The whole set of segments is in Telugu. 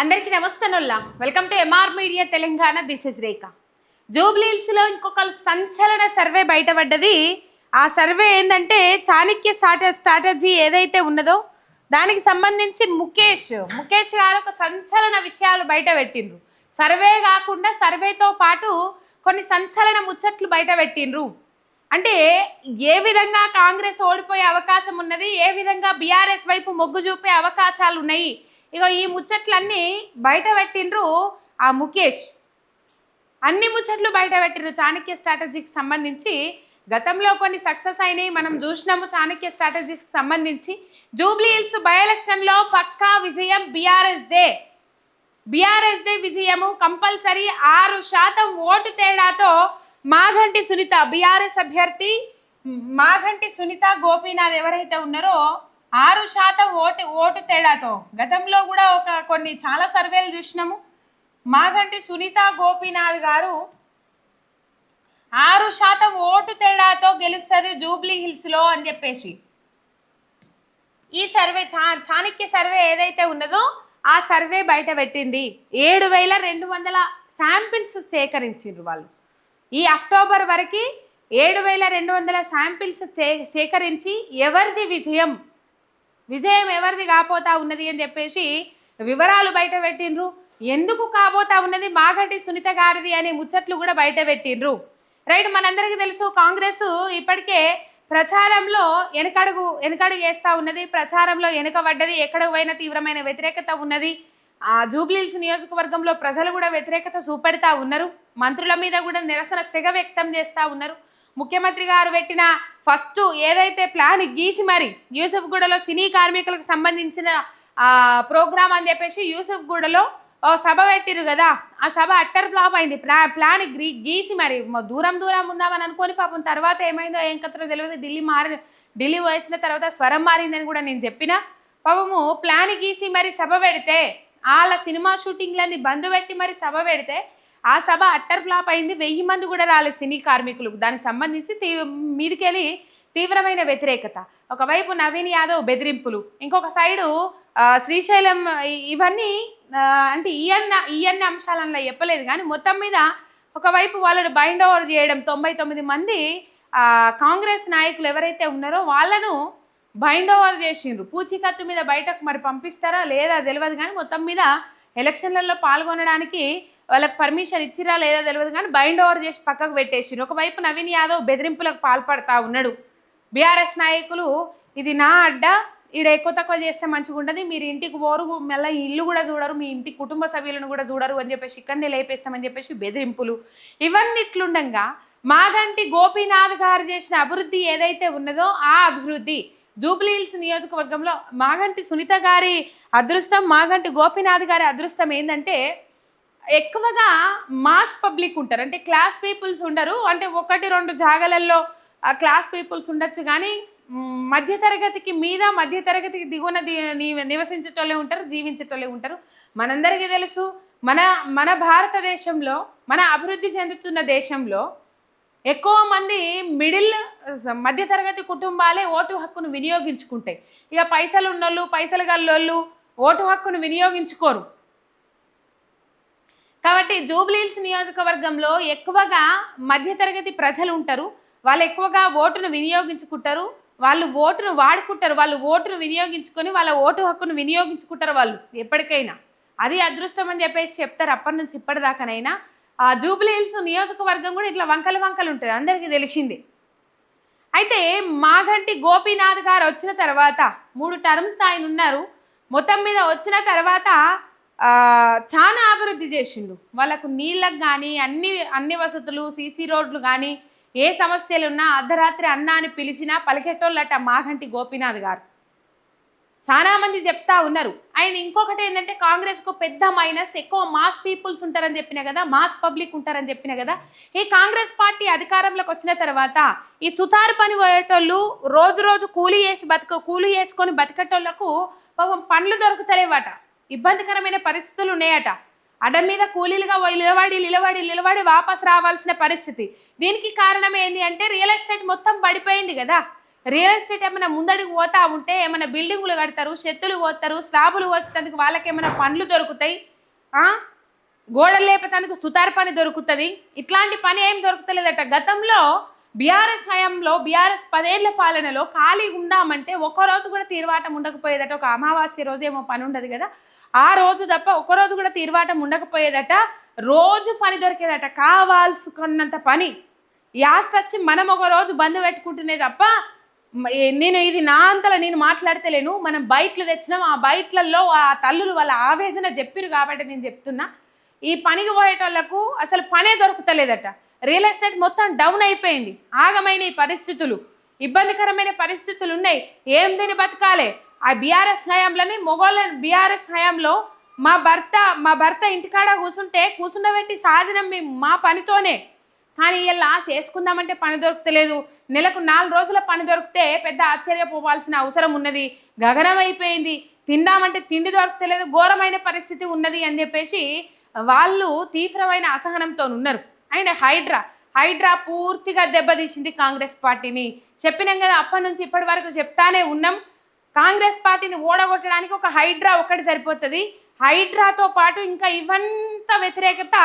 అందరికీ నమస్తేనుల్లా. Welcome to MR media Telangana this is Rekha జూబ్లీహిల్స్లో ఇంకొక సంచలన సర్వే బయటపడ్డది. ఆ సర్వే ఏంటంటే చాణక్య స్ట్రాట స్ట్రాటజీ ఏదైతే ఉన్నదో దానికి సంబంధించి ముఖేష్. ముఖేష్ గారు ఒక సంచలన విషయాలు బయట పెట్టిండ్రు సర్వే కాకుండా సర్వేతో పాటు కొన్ని సంచలన ముచ్చట్లు బయట పెట్టిండ్రు అంటే ఏ విధంగా కాంగ్రెస్ ఓడిపోయే అవకాశం ఉన్నది ఏ విధంగా బీఆర్ఎస్ వైపు మొగ్గు చూపే అవకాశాలు ఉన్నాయి ఇగో ఈ ముచ్చట్లన్నీ బయట పెట్టిండ్రు ఆ ముఖేష్. అన్ని ముచ్చట్లు బయట పెట్టిండ్రు చాణక్య స్ట్రాటజీకి సంబంధించి. గతంలో కొన్ని సక్సెస్ అయినాయి మనం చూసినాము చాణక్య స్ట్రాటజీకి సంబంధించి. జూబ్లీ హిల్స్ బై ఎలక్షన్లో పక్కా విజయం బీఆర్ఎస్ డే బీఆర్ఎస్ డే విజయము కంపల్సరీ ఆరు శాతం ఓటు తేడాతో మాఘంటి సునీత బీఆర్ఎస్ అభ్యర్థి మాఘంటి సునీత గోపీనాథ్ ఎవరైతే ఉన్నారో ఆరు శాతం ఓటు ఓటు తేడాతో గతంలో కూడా ఒక కొన్ని చాలా సర్వేలు చూసినాము. మాగంటి సునీత గోపీనాథ్ గారు ఆరు శాతం ఓటు తేడాతో గెలుస్తారు జూబ్లీ హిల్స్లో అని చెప్పేసి. ఈ సర్వే చా చాణక్య సర్వే ఏదైతే ఉన్నదో ఆ సర్వే బయట పెట్టింది. ఏడు వేల రెండు వందల శాంపిల్స్ సేకరించిండ్రు వాళ్ళు. ఈ అక్టోబర్ వరకు ఏడు వేల రెండు వందల శాంపిల్స్ సే సేకరించి ఎవరిది విజయం విజయం ఎవరిది కాబోతా ఉన్నది అని చెప్పేసి వివరాలు బయట పెట్టిండ్రు. ఎందుకు కాబోతా ఉన్నది? మాగంటి సునీత గారిది అనే ముచ్చట్లు కూడా బయట పెట్టిండ్రు. రైట్ మనందరికీ తెలుసు కాంగ్రెస్ ఇప్పటికే ప్రచారంలో వెనకడుగు వెనకడుగు వేస్తూ ఉన్నది. ప్రచారంలో వెనుకబడ్డది ఎక్కడ పోయినా తీవ్రమైన వ్యతిరేకత ఉన్నది. ఆ జూబ్లీహిల్స్ నియోజకవర్గంలో ప్రజలు కూడా వ్యతిరేకత చూపెడతా ఉన్నారు. మంత్రుల మీద కూడా నిరసన సెగ వ్యక్తం చేస్తూ ఉన్నారు. ముఖ్యమంత్రి గారు పెట్టిన ఫస్ట్ ఏదైతే ప్లాన్ గీసి మరి యూసఫ్గూడలో సినీ కార్మికులకు సంబంధించిన ప్రోగ్రామ్ అని చెప్పేసి యూసఫ్గూడలో ఓ సభ పెట్టిరు కదా ఆ సభ అట్టర్ ఫ్లాప్ అయింది. ప్లా ప్లాన్ గ్రీ గీసి మరి దూరం దూరం ఉందామని అనుకొని పాపం తర్వాత ఏమైందో ఏం కథలో తెలియదు. ఢిల్లీ మారి ఢిల్లీ వచ్చిన తర్వాత స్వరం మారిందని కూడా నేను చెప్పిన. పాపము ప్లాన్ గీసి మరి సభ పెడితే వాళ్ళ సినిమా షూటింగ్లన్నీ బంద్ పెట్టి మరి సభ పెడితే ఆ సభ అట్టర్ ఫ్లాప్ అయింది. వెయ్యి మంది కూడా రాలేదు సినీ కార్మికులకు. దానికి సంబంధించి తీ మీదికెళ్ళి తీవ్రమైన వ్యతిరేకత. ఒకవైపు నవీన్ యాదవ్ బెదిరింపులు. ఇంకొక సైడు శ్రీశైలం ఇవన్నీ అంటే ఈయన్న ఈయన్ని ఈ అంశాలలో చెప్పలేదు కానీ మొత్తం మీద ఒకవైపు వాళ్ళని బైండ్ ఓవర్ చేయడం తొంభై తొమ్మిది మంది కాంగ్రెస్ నాయకులు ఎవరైతే ఉన్నారో వాళ్ళను బైండ్ ఓవర్ చేసిండ్రు. పూచీకత్తు మీద బయటకు మరి పంపిస్తారా లేదా తెలియదు కానీ మొత్తం మీద ఎలక్షన్లలో పాల్గొనడానికి వాళ్ళకి పర్మిషన్ ఇచ్చిరా లేదా తెలియదు కానీ బైండ్ ఓవర్ చేసి పక్కకు పెట్టేసిండ్రు. ఒకవైపు నవీన్ యాదవ్ బెదిరింపులకు పాల్పడతా ఉన్నాడు. బీఆర్ఎస్ నాయకులు ఇది నా అడ్డ ఈడ ఎక్కువ తక్కువ చేస్తే మంచిగా ఉండదు మీరు ఇంటికి పోరు మళ్ళీ ఇల్లు కూడా చూడరు మీ ఇంటి కుటుంబ సభ్యులను కూడా చూడరు అని చెప్పేసి ఇక్కడనే లేపేస్తామని చెప్పేసి బెదిరింపులు. ఇవన్నీ ఇట్లుండగా మాగంటి గోపీనాథ్ గారు చేసిన అభివృద్ధి ఏదైతే ఉన్నదో ఆ అభివృద్ధి జూబ్లీ హిల్స్ నియోజకవర్గంలో మాగంటి సునీత గారి అదృష్టం మాగంటి గోపీనాథ్ గారి అదృష్టం ఏంటంటే ఎక్కువగా మాస్ పబ్లిక్ ఉంటారు. అంటే క్లాస్ పీపుల్స్ ఉండరు. అంటే ఒకటి రెండు జాగలల్లో క్లాస్ పీపుల్స్ ఉండొచ్చు కానీ మధ్యతరగతికి మీద మధ్యతరగతికి దిగువన ని- నివసించేటోళ్ళే ఉంటారు జీవించేటోళ్ళే ఉంటారు. మనందరికీ తెలుసు మన మన భారతదేశంలో మన అభివృద్ధి చెందుతున్న దేశంలో ఎక్కువ మంది మిడిల్ మధ్యతరగతి కుటుంబాలే ఓటు హక్కును వినియోగించుకుంటాయి. ఇక పైసలు ఉన్నోళ్ళు పైసలు గల్లోళ్ళు ఓటు హక్కును వినియోగించుకోరు. కాబట్టి జూబ్లీహిల్స్ నియోజకవర్గంలో ఎక్కువగా మధ్యతరగతి ప్రజలు ఉంటారు. వాళ్ళు ఎక్కువగా ఓటును వినియోగించుకుంటారు. వాళ్ళు ఓటును వాడుకుంటారు. వాళ్ళు ఓటును వినియోగించుకొని వాళ్ళ ఓటు హక్కును వినియోగించుకుంటారు వాళ్ళు ఎప్పటికైనా. అది అదృష్టం అని చెప్పేసి చెప్తారు అప్పటి నుంచి ఇప్పటిదాకానైనా. ఆ జూబ్లీ హిల్స్ నియోజకవర్గం కూడా ఇట్లా వంకలు వంకలు ఉంటుంది. అందరికీ తెలిసింది. అయితే మాగంటి గోపీనాథ్ గారు వచ్చిన తర్వాత మూడు టర్మ్స్ ఆయన ఉన్నారు. మొత్తం మీద వచ్చిన తర్వాత చాలా అభివృద్ధి చేసిండు. వాళ్ళకు నీళ్ళకు కానీ అన్ని అన్ని వసతులు సీసీ రోడ్లు కానీ ఏ సమస్యలు ఉన్నా అర్ధరాత్రి అన్న అని పిలిచినా పలికెట్టోళ్ళట మాగంటి గోపీనాథ్ గారు. చాలా మంది చెప్తా ఉన్నారు. ఆయన ఇంకొకటి ఏంటంటే కాంగ్రెస్కు పెద్ద మైనస్ ఎక్కువ మాస్ పీపుల్స్ ఉంటారని చెప్పిన కదా మాస్ పబ్లిక్ ఉంటారని చెప్పిన కదా ఈ కాంగ్రెస్ పార్టీ అధికారంలోకి వచ్చిన తర్వాత ఈ సుతారు పని పోయేటోళ్ళు రోజు రోజు కూలీ చేసి బతుక కూలీ చేసుకొని బతికేటోళ్ళకు పాపం పండ్లు దొరుకుతలేవట. ఇబ్బందికరమైన పరిస్థితులు ఉన్నాయట. అడం మీద కూలీలుగా పోయి నిలబడి నిలబడి నిలబడి వాపస్ రావాల్సిన పరిస్థితి. దీనికి కారణం ఏంటి అంటే రియల్ ఎస్టేట్ మొత్తం పడిపోయింది కదా. రియల్ ఎస్టేట్ ఏమైనా ముందడికి పోతా ఉంటే ఏమైనా బిల్డింగులు కడతారు చెత్తులు పోతారు స్లాబులు వచ్చేందుకు వాళ్ళకి ఏమైనా పండ్లు దొరుకుతాయి? గోడలు లేపేందుకు సుతార్ పని దొరుకుతుంది? ఇట్లాంటి పని ఏం దొరుకుతలేదట. గతంలో బీఆర్ఎస్ హయాంలో బీఆర్ఎస్ పదేళ్ళ పాలనలో ఖాళీ ఉందామంటే ఒక్క రోజు కూడా తీర్వాటం ఉండకపోయేదట. ఒక అమావాస్య రోజు ఏమో పని ఉండదు కదా. ఆ రోజు తప్ప ఒకరోజు కూడా తీర్వాటం ఉండకపోయేదట. రోజు పని దొరికేదట. కావాల్సుకున్నంత పని. యాస్త వచ్చి మనం ఒక రోజు బంద్ పెట్టుకుంటునే తప్ప నేను ఇది నా అంతలో నేను మాట్లాడతలేను. మనం బైక్లు తెచ్చినాం. ఆ బైక్లలో ఆ తల్లులు వాళ్ళ ఆవేదన చెప్పిరు కాబట్టి నేను చెప్తున్నా. ఈ పనికి పోయేటోళ్ళకు అసలు పనే దొరుకుతలేదట. రియల్ ఎస్టేట్ మొత్తం డౌన్ అయిపోయింది. ఆగమైన ఈ పరిస్థితులు. ఇబ్బందికరమైన పరిస్థితులు ఉన్నాయి ఏం తిని బతకాలే? ఆ బీఆర్ఎస్ హయాంలోనే మొగోళ్ళ బీఆర్ఎస్ హయాంలో మా భర్త మా భర్త ఇంటికాడ కూర్చుంటే కూర్చుండబెట్టి సాధనం మేము మా పనితోనే. కానీ ఇలా చేసుకుందామంటే పని దొరకలేదు నెలకు నాలుగు రోజుల పని దొరికితే పెద్ద ఆశ్చర్యపోవాల్సిన అవసరం ఉన్నది. గగనం అయిపోయింది. తిందామంటే తిండి దొరకలేదు ఘోరమైన పరిస్థితి ఉన్నది అని చెప్పేసి వాళ్ళు తీవ్రమైన అసహనంతో ఉన్నారు అండ్ హైడ్రా హైడ్రా పూర్తిగా దెబ్బతీసింది కాంగ్రెస్ పార్టీని. చెప్పినాం కదా అప్పటి నుంచి ఇప్పటి వరకు చెప్తానే ఉన్నాం. కాంగ్రెస్ పార్టీని ఓడగొట్టడానికి ఒక హైడ్రా ఒక్కటి సరిపోతుంది. హైడ్రాతో పాటు ఇంకా ఇవంతా వ్యతిరేకత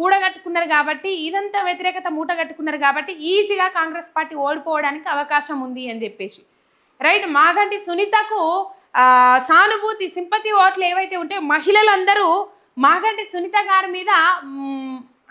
కూడగట్టుకున్నారు కాబట్టి ఇదంతా వ్యతిరేకత మూటగట్టుకున్నారు కాబట్టి ఈజీగా కాంగ్రెస్ పార్టీ ఓడిపోవడానికి అవకాశం ఉంది అని చెప్పేసి. రైట్? మాగంటి సునీతకు సానుభూతి సింపతి ఓట్లు ఏవైతే ఉంటాయో మహిళలందరూ మాగంటి సునీత గారి మీద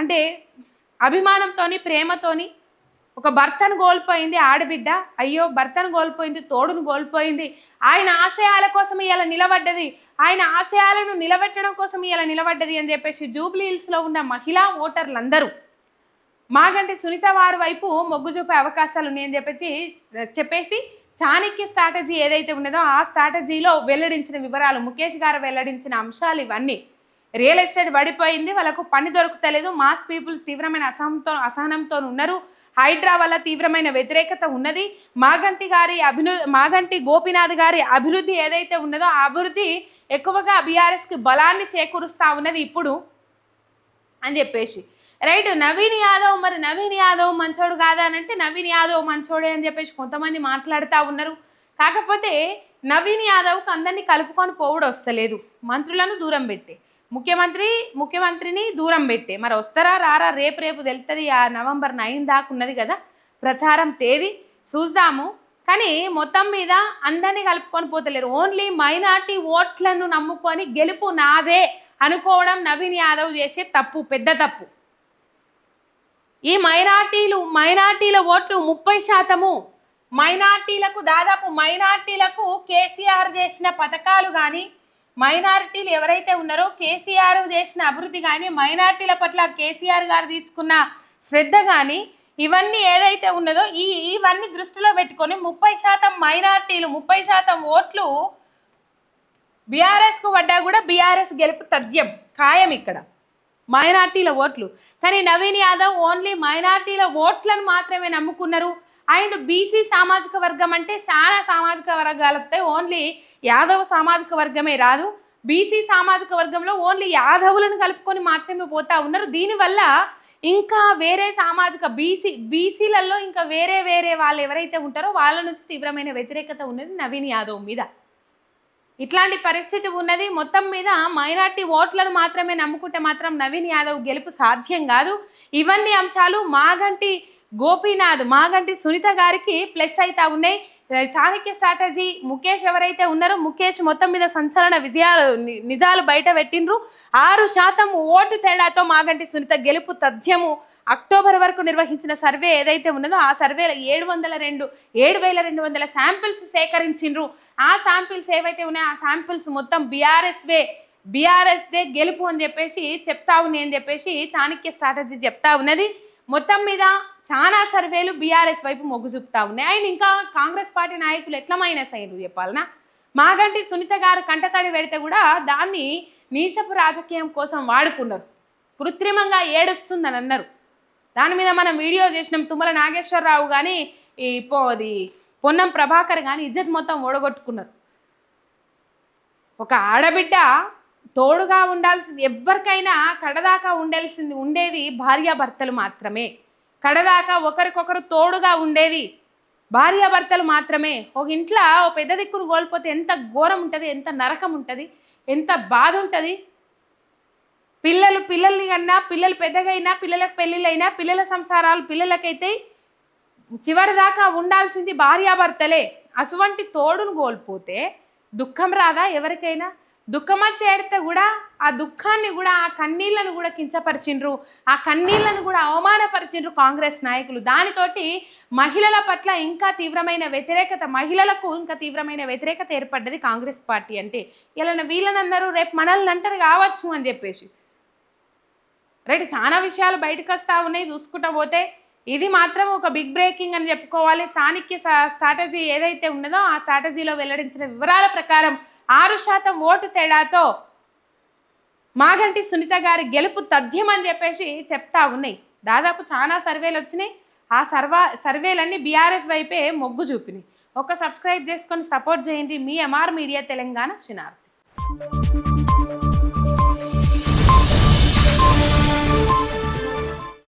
అంటే అభిమానంతోని ప్రేమతోని ఒక భర్తను కోల్పోయింది ఆడబిడ్డ అయ్యో భర్తను కోల్పోయింది తోడును కోల్పోయింది. ఆయన ఆశయాల కోసం ఇలా నిలబడ్డది. ఆయన ఆశయాలను నిలబెట్టడం కోసం ఇలా నిలబడ్డది అని చెప్పేసి జూబ్లీ హిల్స్లో ఉన్న మహిళా ఓటర్లందరూ మాగంటి సునీత వారి వైపు మొగ్గు చూపే అవకాశాలు ఉన్నాయని చెప్పేసి చెప్పేసి చాణక్య స్ట్రాటజీ ఏదైతే ఉన్నదో ఆ స్ట్రాటజీలో వెల్లడించిన వివరాలు ముఖేష్ గారు వెల్లడించిన అంశాలు ఇవన్నీ. రియల్ ఎస్టేట్ పడిపోయింది వాళ్ళకు పని దొరుకుతలేదు మాస్ పీపుల్ తీవ్రమైన అసహంతో అసహనంతో ఉన్నారు. హైడ్రా వల్ల తీవ్రమైన వ్యతిరేకత ఉన్నది. మాగంటి గారి అభిను మాగంటి గోపీనాథ్ గారి అభివృద్ధి ఏదైతే ఉన్నదో ఆ అభివృద్ధి ఎక్కువగా బీఆర్ఎస్కి బలాన్ని చేకూరుస్తూ ఉన్నది ఇప్పుడు అని చెప్పేసి. రైట్ నవీన్ యాదవ్ మరి నవీన్ యాదవ్ మంచోడు కాదా అని అంటే నవీన్ యాదవ్ మంచోడే అని చెప్పేసి కొంతమంది మాట్లాడుతూ ఉన్నారు. కాకపోతే నవీన్ యాదవ్కి అందరినీ కలుపుకొని పోవుడు వస్తలేదు. మంత్రులను దూరం పెట్టే. ముఖ్యమంత్రి ముఖ్యమంత్రిని దూరం పెట్టే. మరి వస్తారా రారా? రేపు రేపు తెలుస్తుంది ఆ నవంబర్ నైన్ దాకా ఉన్నది కదా. ప్రచారం తేదీ చూద్దాము. కానీ మొత్తం మీద అందరినీ కలుపుకొని పోతలేరు. ఓన్లీ మైనార్టీ ఓట్లను నమ్ముకొని గెలుపు నాదే అనుకోవడం నవీన్ యాదవ్ చేసే తప్పు పెద్ద తప్పు. ఈ మైనార్టీలు మైనార్టీల ఓట్లు ముప్పై శాతము. మైనార్టీలకు దాదాపు మైనార్టీలకు కేసీఆర్ చేసిన పథకాలు కానీ మైనారిటీలు ఎవరైతే ఉన్నారో కేసీఆర్ చేసిన అభివృద్ధి కానీ మైనార్టీల పట్ల కేసీఆర్ గారు తీసుకున్న శ్రద్ధ కానీ ఇవన్నీ ఏదైతే ఉన్నదో ఈ ఇవన్నీ దృష్టిలో పెట్టుకొని ముప్పై శాతం మైనార్టీలు ముప్పై శాతం ఓట్లు బీఆర్ఎస్కు పడ్డా కూడా బీఆర్ఎస్ గెలుపు తథ్యం ఖాయం ఇక్కడ. మైనార్టీల ఓట్లు. కానీ నవీన్ యాదవ్ ఓన్లీ మైనార్టీల ఓట్లను మాత్రమే నమ్ముకున్నారు. అండ్ బీసీ సామాజిక వర్గం అంటే చాలా సామాజిక వర్గాలతో ఓన్లీ యాదవ సామాజిక వర్గమే రాదు. బీసీ సామాజిక వర్గంలో ఓన్లీ యాదవులను కలుపుకొని మాత్రమే పోతా ఉన్నారు. దీనివల్ల ఇంకా వేరే సామాజిక బీసీ బీసీలలో ఇంకా వేరే వేరే వాళ్ళు ఎవరైతే ఉంటారో వాళ్ళ నుంచి తీవ్రమైన వ్యతిరేకత ఉన్నది నవీన్ యాదవ్ మీద. ఇట్లాంటి పరిస్థితి ఉన్నది. మొత్తం మీద మైనార్టీ ఓట్లను మాత్రమే నమ్ముకుంటే మాత్రం నవీన్ యాదవ్ గెలుపు సాధ్యం కాదు. ఇవన్నీ అంశాలు మాగంటి గోపీనాథ్ మాగంటి సునీత గారికి ప్లస్ అయితే ఉన్నాయి. చాణక్య స్ట్రాటజీ ముఖేష్ ఎవరైతే ఉన్నారో ముఖేష్ మొత్తం మీద సంచలన విజయాలు ని- నిజాలు బయట పెట్టిండ్రు. ఆరు శాతం ఓటు తేడాతో మాగంటి సునీత గెలుపు తథ్యము అక్టోబర్ వరకు నిర్వహించిన సర్వే ఏదైతే ఉన్నదో ఆ సర్వేలో ఏడు వందల రెండు ఏడు వేల రెండు వందల శాంపిల్స్ సేకరించిండ్రు. ఆ శాంపిల్స్ ఏవైతే ఉన్నాయో ఆ శాంపిల్స్ మొత్తం బీఆర్ఎస్వే బీఆర్ఎస్దే గెలుపు అని చెప్పేసి చెప్తా ఉన్నాయి అని చెప్పేసి చాణక్య స్ట్రాటజీ చెప్తా ఉన్నది. మొత్తం మీద చాలా సర్వేలు బీఆర్ఎస్ వైపు మొగ్గు చూపుతా ఉన్నాయి. ఆయన ఇంకా కాంగ్రెస్ పార్టీ నాయకులు ఎట్లా మైనస్ అయ్యారు చెప్పాలనా? మాగంటి సునీత గారు కంటతడి పెడితే కూడా దాన్ని నీచపు రాజకీయం కోసం వాడుకున్నారు. కృత్రిమంగా ఏడుస్తుందని అన్నారు. దాని మీద మనం వీడియో చేసినాం తుమ్మల నాగేశ్వరరావు కానీ ఈ పో అది పొన్నం ప్రభాకర్ కానీ ఇజ్జత్ మొత్తం ఓడగొట్టుకున్నారు. ఒక ఆడబిడ్డ తోడుగా ఉండాల్సింది ఎవరికైనా కడదాకా ఉండాల్సింది ఉండేది భార్యాభర్తలు మాత్రమే. కడదాకా ఒకరికొకరు తోడుగా ఉండేది భార్యాభర్తలు మాత్రమే. ఒక ఇంట్లో ఓ పెద్ద దిక్కును కోల్పోతే ఎంత ఘోరం ఉంటుంది ఎంత నరకం ఉంటుంది ఎంత బాధ ఉంటుంది. పిల్లలు పిల్లల్ని కన్నా పిల్లలు పెద్దగైనా పిల్లలకు పెళ్ళిళ్ళైనా పిల్లల సంసారాలు పిల్లలకైతే చివరిదాకా ఉండాల్సింది భార్యాభర్తలే. అటువంటి తోడును కోల్పోతే దుఃఖం రాదా ఎవరికైనా? దుఃఖమా చేరితే కూడా ఆ దుఃఖాన్ని కూడా ఆ కన్నీళ్ళను కూడా కించపరిచిండ్రు. ఆ కన్నీళ్ళను కూడా అవమానపరిచిండ్రు కాంగ్రెస్ నాయకులు. దానితోటి మహిళల పట్ల ఇంకా తీవ్రమైన వ్యతిరేకత మహిళలకు ఇంకా తీవ్రమైన వ్యతిరేకత ఏర్పడ్డది కాంగ్రెస్ పార్టీ అంటే. ఇలా వీళ్ళని అన్నారు రేపు మనల్ని అంటారు కావచ్చు అని చెప్పేసి. రైట్ చాలా విషయాలు బయటకు వస్తూ ఉన్నాయి. చూసుకుంటా పోతే ఇది మాత్రం ఒక బిగ్ బ్రేకింగ్ అని చెప్పుకోవాలి. చాణక్య స్ట్రాటజీ ఏదైతే ఉన్నదో ఆ స్ట్రాటజీలో వెల్లడించిన వివరాల ప్రకారం ఆరు శాతం ఓటు తేడాతో మాగంటి సునీత గారి గెలుపు తథ్యం అని చెప్పేసి చెప్తా ఉన్నాయి. దాదాపు చాలా సర్వేలు వచ్చినాయి. ఆ సర్వా సర్వేలన్నీ బీఆర్ఎస్ వైపే మొగ్గు చూపినాయి. ఒక సబ్స్క్రైబ్ చేసుకొని సపోర్ట్ చేయండి. మీ ఎంఆర్ మీడియా తెలంగాణ శనార్థి